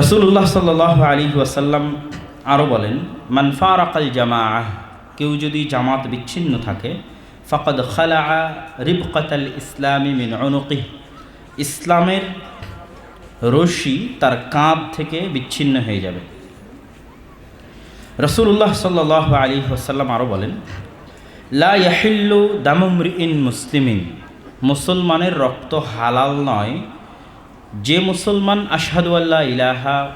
রসুল্লাহ সাল্লাহ আলী ওয়াসাল্লাম আরও বলেন মানফার আকাল জামা কেউ যদি জামাত বিচ্ছিন্ন থাকে, ফকদ খালা রিবকাতাল ইসলামী মিন অনুকি ইসলামের রশি তার কাঁধ থেকে বিচ্ছিন্ন হয়ে যাবে। রসুল্লাহ সাল্লাহ আলী ওসাল্লাম আরও বলেন, লা ইয়াহিল্লু দামুমরি ইন মুসলিমিন মুসলমানের রক্ত হালাল নয় যে মুসলমান আশহাদু আল্লাহ ইলাহা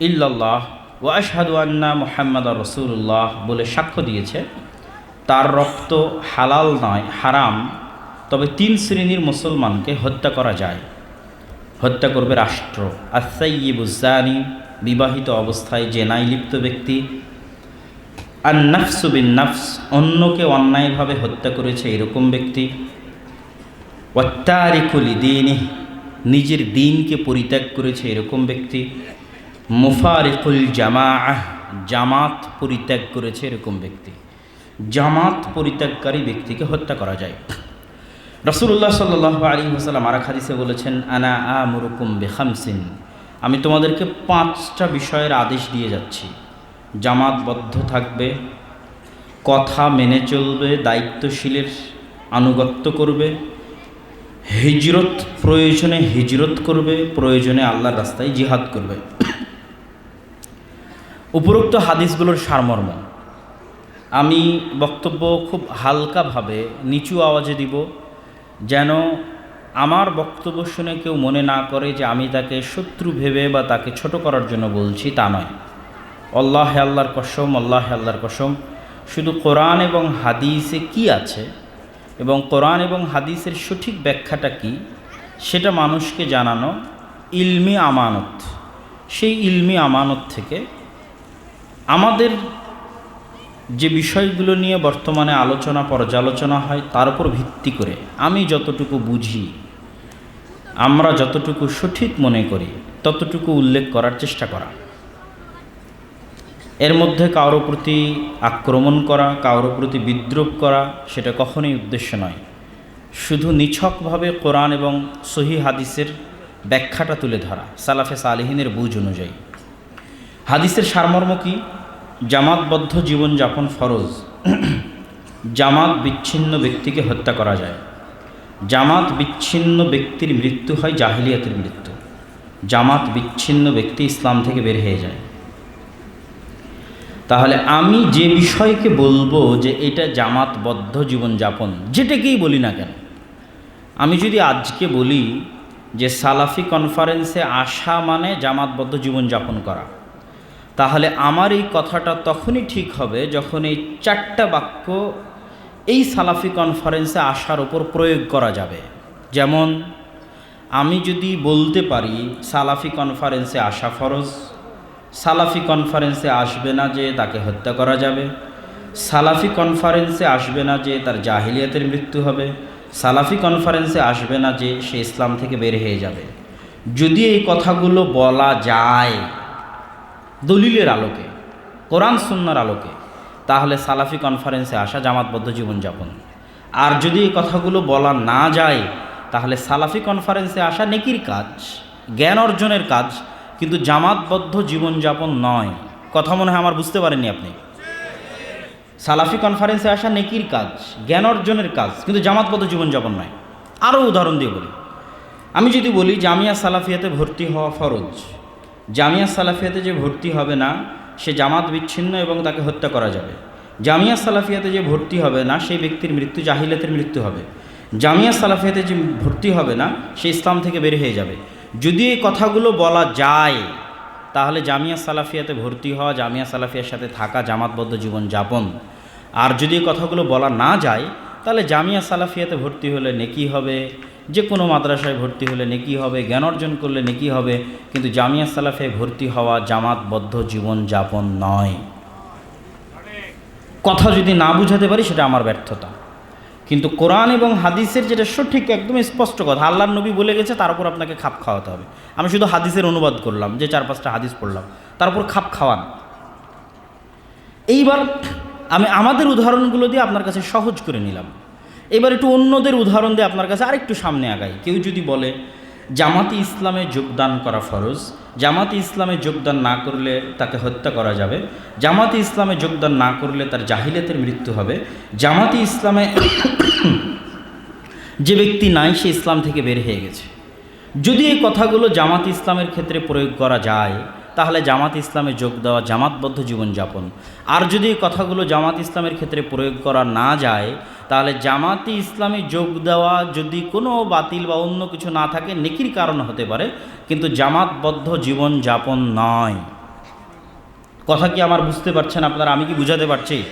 ইল্লাল্লাহ ও আশহাদু আন্না মোহাম্মদ রসুল্লাহ বলে সাক্ষ্য দিয়েছে, তার রক্ত হালাল নয়, হারাম, তবে তিন শ্রেণির মুসলমানকে হত্যা করা যায়। হত্যা করবে রাষ্ট্র। আসাইবুজানি বিবাহিত অবস্থায় জেনায় লিপ্ত ব্যক্তি। আর নাফসু বিন নাফস অন্যকে অন্যায়ভাবে হত্যা করেছে এরকম ব্যক্তি। ওয়াত্তারিকুলি দিনই নিজের দিনকে পরিত্যাগ করেছে এরকম ব্যক্তি। মুফারিকুল জামা জামাত পরিত্যাগ করেছে এরকম ব্যক্তি। জামাত পরিত্যাগকারী ব্যক্তিকে হত্যা করা যায়। রসুল্লাহ সাল্লাহ আলী হাসালাম আরাক হাদিসে বলেছেন, আনা আ মুরুকুম বেখামসিন। আমি তোমাদেরকে পাঁচটা বিষয়ের আদেশ দিয়ে যাচ্ছি। জামাতবদ্ধ থাকবে, কথা মেনে চলবে, দায়িত্বশীলের আনুগত্য করবে হিজরত, প্রয়োজনে হিজরত করবে, প্রয়োজনে আল্লাহর রাস্তায় জিহাদ করবে। উপরোক্ত হাদিসগুলোর সারমর্ম। আমি বক্তব্য খুব হালকাভাবে, নিচু আওয়াজে দিব, যেন আমার বক্তব্য শুনে কেউ মনে না করে যে আমি তাকে শত্রু ভেবে বা তাকে ছোট করার জন্য বলছি তা নয়। আল্লাহ আল্লাহর কসম, আল্লাহ আল্লাহর কসম। শুধু কোরআন এবং হাদিসে কি আছে? এবং কোরআন এবং হাদিসের সঠিক ব্যাখ্যাটা কি? সেটা মানুষকে জানানো ইলমি আমানত। সেই ইলমি আমানত থেকে আমাদের যে বিষয়গুলো নিয়ে বর্তমানে আলোচনা, পর্যালোচনা হয়, তার উপর ভিত্তি করে আমি যতটুকু বুঝি, আমরা যতটুকু সঠিক মনে করি, ততটুকু উল্লেখ করার চেষ্টা করা। এর মধ্যে কারও প্রতি আক্রমণ করা, কারও প্রতি বিদ্রোপ করা, সেটা কখনোই উদ্দেশ্য নয়। শুধু নিছকভাবে কোরআন এবং সহি হাদিসের ব্যাখ্যাটা তুলে ধরা, সালাফে সালিহিনের বুঝ অনুযায়ী। হাদিসের সারমর্ম কি? জামাতবদ্ধ জীবনযাপন ফরজ। জামাত বিচ্ছিন্ন ব্যক্তিকে হত্যা করা যায়। জামাত বিচ্ছিন্ন ব্যক্তির মৃত্যু হয় জাহিলিয়াতের মৃত্যু। জামাত বিচ্ছিন্ন ব্যক্তি ইসলাম থেকে বের হয়ে যায়। তাহলে আমি যে বিষয়কে বলব যে এটা জামাতবদ্ধ জীবনযাপন, যেটাকেই বলি না কেন, আমি যদি আজকে বলি যে সালাফি কনফারেন্সে আসা মানে জামাতবদ্ধ জীবনযাপন করা, তাহলে আমার এই কথাটা তখনই ঠিক হবে যখন এই চারটা বাক্য এই সালাফি কনফারেন্সে আসার ওপর প্রয়োগ করা যাবে। যেমন, আমি যদি বলতে পারি সালাফি কনফারেন্সে আসা ফরজ সালাফি কনফারেন্সে আসবে না যে তাকে হত্যা করা যাবে। সালাফি কনফারেন্সে আসবে না যে তার জাহিলিয়াতের মৃত্যু হবে। সালাফি কনফারেন্সে আসবে না যে সে ইসলাম থেকে বের হয়ে যাবে। যদি এই কথাগুলো বলা যায় দলিলের আলোকে, কোরআন সুন্নার আলোকে, তাহলে সালাফি কনফারেন্সে আসা জামাতবদ্ধ জীবনযাপন। আর যদি এই কথাগুলো বলা না যায়, তাহলে সালাফি কনফারেন্সে আসা নেকির কাজ, জ্ঞান অর্জনের কাজ কিন্তু জামাতবদ্ধ জীবনযাপন নয়। কথা মনে হয় আমার বুঝতে পারেননি আপনি। সালাফি কনফারেন্সে আসা নেকির কাজ, জ্ঞান অর্জনের কাজ, কিন্তু জামাতবদ্ধ জীবনযাপন নয়। আরও উদাহরণ দিয়ে বলি। আমি যদি বলি, জামিয়া সালাফিয়াতে ভর্তি হওয়া ফরজ। জামিয়া সালাফিয়াতে যে ভর্তি হবে না, সে জামাত বিচ্ছিন্ন এবং তাকে হত্যা করা যাবে। জামিয়া সালাফিয়াতে যে ভর্তি হবে না, সেই ব্যক্তির মৃত্যু জাহিলাতের মৃত্যু হবে। জামিয়া সালাফিয়াতে যে ভর্তি হবে না, সে ইসলাম থেকে বের হয়ে যাবে। যদি এই কথাগুলো বলা যায়, তাহলে জামিয়া সালাফিয়াতে ভর্তি হওয়া, জামিয়া সালাফিয়ার সাথে থাকা, জামাতবদ্ধ জীবন যাপন। আর যদি এই কথাগুলো বলা না যায়, তাহলে জামিয়া সালাফিয়াতে ভর্তি হলে নেকি হবে, যে কোনো মাদ্রাসায় ভর্তি হলে নেকি হবে, জ্ঞান অর্জন করলে নেকি হবে, কিন্তু জামিয়া সালাফিয়ায় ভর্তি হওয়া জামাতবদ্ধ জীবন যাপন নয়। কথা যদি না বুঝাতে পারি, সেটা আমার ব্যর্থতা। কিন্তু কোরআন এবং হাদিসের যেটা সঠিক, একদম স্পষ্ট কথা, আল্লাহর নবী বলে গেছে, তার উপর আপনাকে খাপ খাওয়াতে হবে। আমি শুধু হাদিসের অনুবাদ করলাম, যে চার পাঁচটা হাদিস পড়লাম, তার উপর খাপ খাওয়ান। এইবার আমি আমাদের উদাহরণগুলো দিয়ে আপনার কাছে সহজ করে নিলাম। এবার একটু অন্যদের উদাহরণ দিয়ে আপনার কাছে আরেকটু সামনে আগাই। কেউ যদি বলে জামাতি ইসলামে যোগদান করা ফরজ। জামাতি ইসলামে যোগদান না করলে তাকে হত্যা করা যাবে। জামাতি ইসলামে যোগদান না করলে তার জাহিলিয়াতের মৃত্যু হবে। জামাতি ইসলামে যে ব্যক্তি নাই, সে ইসলাম থেকে বের হয়ে গেছে। যদি এই কথাগুলো জামাত ইসলামের ক্ষেত্রে প্রয়োগ করা যায়, তাহলে জামাত ইসলামে যোগ দেওয়া জামাতবদ্ধ জীবনযাপন। আর যদি এই কথাগুলো জামাত ইসলামের ক্ষেত্রে প্রয়োগ করা না যায় তাহলে জামাতি ইসলামে যোগ দেওয়া যদি কোনো বাতিল বা অন্য কিছু না থাকে, নেকির কারণ হতে পারে। কিন্তু জামাতবদ্ধ জীবনযাপন নয়। কথা কি আমার বুঝতে পারছেন আপনারা? আমি কি বুঝাতে পারছি?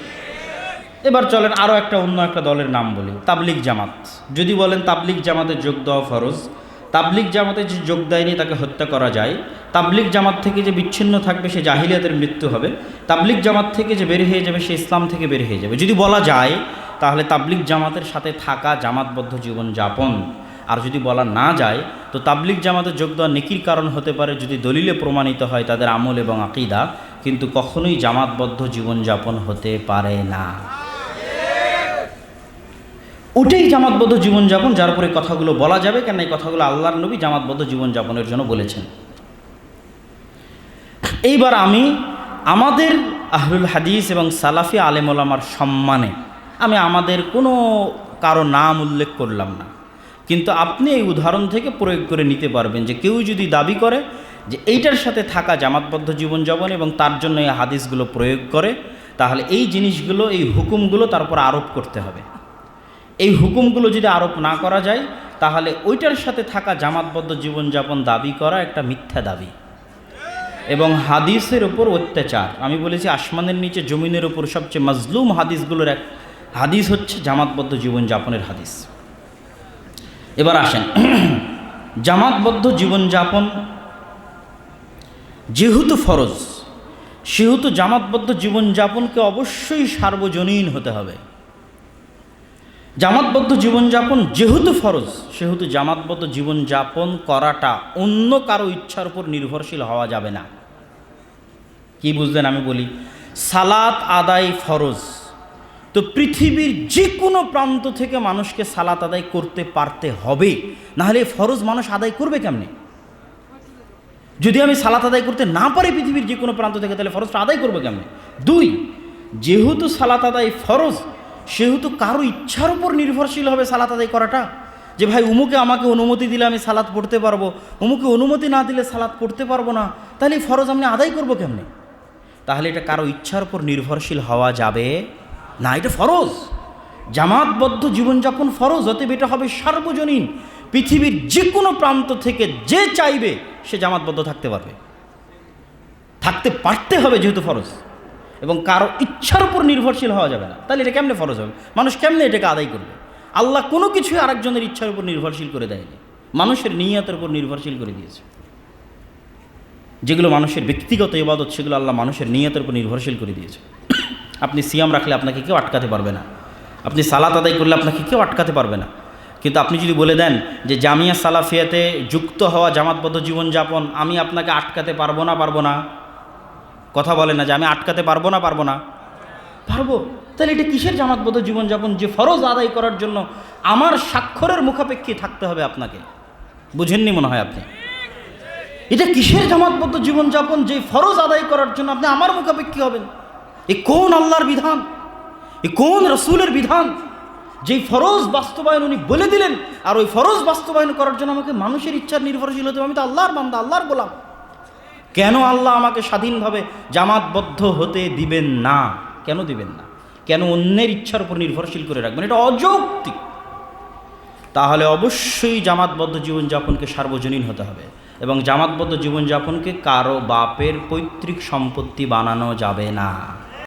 এবার চলেন আরও একটা, অন্য একটা দলের নাম বলি। তাবলিক জামাত। যদি বলেন তাবলিক জামাতে যোগ দেওয়া ফরজ তাবলিক জামাতে যে যোগ দেয়নি তাকে হত্যা করা যায়। তাবলিক জামাত থেকে যে বিচ্ছিন্ন থাকবে, সে জাহিলিয়াতের মৃত্যু হবে। তাবলিক জামাত থেকে যে বের হয়ে যাবে, সে ইসলাম থেকে বের হয়ে যাবে। যদি বলা যায় তাহলে তাবলিক জামাতের সাথে থাকা জামাতবদ্ধ জীবনযাপন। আর যদি বলা না যায়, তো তাবলিক জামাতে যোগ দেওয়া নেকির কারণ হতে পারে যদি দলিলে প্রমাণিত হয় তাদের আমল এবং আকিদা, কিন্তু কখনোই জামাতবদ্ধ জীবনযাপন হতে পারে না। ওটাই জামাতবদ্ধ জীবনযাপন, যার উপরে কথাগুলো বলা যাবে কেন এই কথাগুলো আল্লাহর নবী জামাতবদ্ধ জীবনযাপনের জন্য বলেছেন। এইবার আমি আমাদের আহলুল হাদিস এবং সালাফি আলেমোলামার সম্মানে আমি আমাদের কোনো কারও নাম উল্লেখ করলাম না। কিন্তু আপনি এই উদাহরণ থেকে প্রয়োগ করে নিতে পারবেন যে কেউ যদি দাবি করে যে এইটার সাথে থাকা জামাতবদ্ধ জীবনযাপন এবং তার জন্য এই হাদিসগুলো প্রয়োগ করে, তাহলে এই জিনিসগুলো, এই হুকুমগুলো তারপর আরোপ করতে হবে। এই হুকুমগুলো যদি আরোপ না করা যায়, তাহলে ওইটার সাথে থাকা জামাতবদ্ধ জীবনযাপন দাবি করা একটা মিথ্যা দাবি। এবং হাদিসের ওপর অত্যাচার। আমি বলেছি আসমানের নিচে জমিনের ওপর সবচেয়ে মজলুম হাদিসগুলোর এক হাদিস হচ্ছে জামাতবদ্ধ জীবনযাপনের হাদিস। এবার আসেন। জামাতবদ্ধ জীবনযাপন যেহেতু ফরজ, সেহেতু জামাতবদ্ধ জীবনযাপনকে অবশ্যই সার্বজনীন হতে হবে। জামাতবদ্ধ জীবনযাপন যেহেতু ফরজ, সেহেতু জামাতবদ্ধ জীবনযাপন করাটা অন্য কারও ইচ্ছার উপর নির্ভরশীল হওয়া যাবে না। কি বুঝলেন আমি বলি? সালাত আদায় ফরজ। তো পৃথিবীর যে কোনো প্রান্ত থেকে মানুষকে সালাত আদায় করতে পারতে হবে। নাহলে ফরজ মানুষ আদায় করবে কেমনে? যদি আমি সালাত আদায় করতে না পারি পৃথিবীর যে কোনো প্রান্ত থেকে, তাহলে ফরজটা আদায় করব কেমনে? দুই, যেহেতু সালাত আদায় ফরজ, সেহেতু কারও ইচ্ছার উপর নির্ভরশীল হবে সালাত আদায় করাটা। যে ভাই, উমুকে আমাকে অনুমতি দিলে আমি সালাত পড়তে পারব, উমুকে অনুমতি না দিলে সালাত পড়তে পারব না, তাহলে ফরজ আমি আদায় করব কেমনে? তাহলে এটা কারও ইচ্ছার উপর নির্ভরশীল হওয়া যাবে না এটা ফরজ। জামাতবদ্ধ জীবনযাপন ফরজ, অতএব এটা হবে সার্বজনীন। পৃথিবীর যে কোনো প্রান্ত থেকে যে চাইবে, সে জামাতবদ্ধ থাকতে পারবে। থাকতে পারতে হবে যেহেতু ফরজ। এবং কারও ইচ্ছার উপর নির্ভরশীল হওয়া যাবে না। তাহলে এটা কেমনে ফরজ হবে? মানুষ কেমনে এটাকে আদায় করবে? আল্লাহ কোনো কিছুই আরেকজনের ইচ্ছার উপর নির্ভরশীল করে দেয়নি। মানুষের নিয়তের উপর নির্ভরশীল করে দিয়েছে। যেগুলো মানুষের ব্যক্তিগত ইবাদত, সেগুলো আল্লাহ মানুষের নিয়তের উপর নির্ভরশীল করে দিয়েছে। আপনি সিয়াম রাখলে আপনাকে কেউ আটকাতে পারবে না। আপনি সালাত আদায় করলে আপনাকে কেউ আটকাতে পারবে না। কিন্তু আপনি যদি বলে দেন যে জামিয়া সালাফিয়াতে যুক্ত হওয়া জামাতবদ্ধ জীবনযাপন, আমি আপনাকে আটকাতে পারব না পারব না। কথা বলে না যে আমি আটকাতে পারব না পারব না। পারব? তাহলে এটা কিসের জামাতবদ্ধ জীবনযাপন? যে ফরজ আদায় করার জন্য আমার স্বাক্ষরের মুখাপেক্ষী থাকতে হবে আপনাকে। বুঝেননি মনে হয় আপনি? এটা কিসের জামাতবদ্ধ জীবনযাপন? যে ফরজ আদায় করার জন্য আপনি আমার মুখাপেক্ষী হবেন? এ কোন আল্লাহর বিধান? এ কোন রসুলের বিধান? যেই ফরজ বাস্তবায়ন উনি বলে দিলেন, আর ওই ফরজ বাস্তবায়ন করার জন্য আমাকে মানুষের ইচ্ছার নির্ভরশীল হতে আমি তো আল্লাহর বান্দা, আল্লাহর গোলাম। কেন আল্লাহ আমাকে স্বাধীনভাবে জামাতবদ্ধ হতে দিবেন না? কেন দিবেন না? কেন অন্যের ইচ্ছার উপর নির্ভরশীল করে রাখবেন? এটা অযৌক্তিক। তাহলে অবশ্যই জামাতবদ্ধ জীবনযাপনকে সার্বজনীন হতে হবে এবং জামাতবদ্ধ জীবনযাপনকে কারও বাপের পৈতৃক সম্পত্তি বানানো যাবে না।